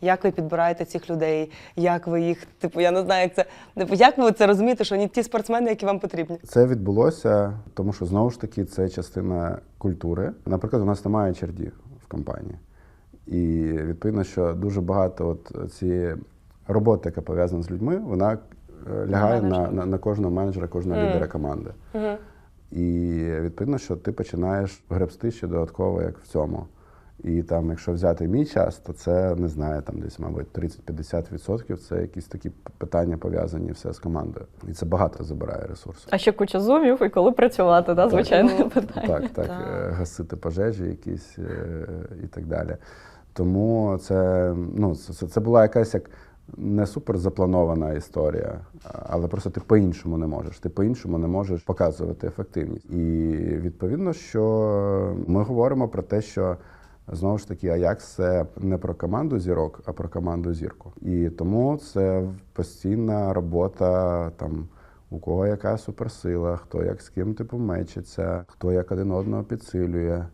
Як ви підбираєте цих людей? Як ви їх, типу, я не знаю, як це. Типу, як ви це розумієте, що вони ті спортсмени, які вам потрібні? Це відбулося, тому що знову ж таки це частина культури. Наприклад, у нас немає чердів в компанії. І відповідно, що дуже багато от цієї роботи, яка пов'язана з людьми, вона е, лягає на, на, на кожного менеджера, кожного Мгм. лідера команди. Угу. І відповідно, що ти починаєш гребсти ще додатково, як в цьому. І там, якщо взяти мій час, то це не знаю, там десь, мабуть, 30-50% це якісь такі питання пов'язані все з командою. І це багато забирає ресурсу. А ще куча зумів і коли працювати, да, Так. звичайне Ну, питання. Так, так, Так. е, гасити пожежі якісь е, і так далі. Тому це, ну, це- це була якась як не супер запланована історія, але просто ти по-іншому не можеш. Ти по-іншому не можеш показувати ефективність. І відповідно, що ми говоримо про те, що знову ж таки Аякс це не про команду зірок, а про команду зірку. І тому це постійна робота там. У кого яка суперсила, хто як з ким типу мечиться, хто як один одного підсилює.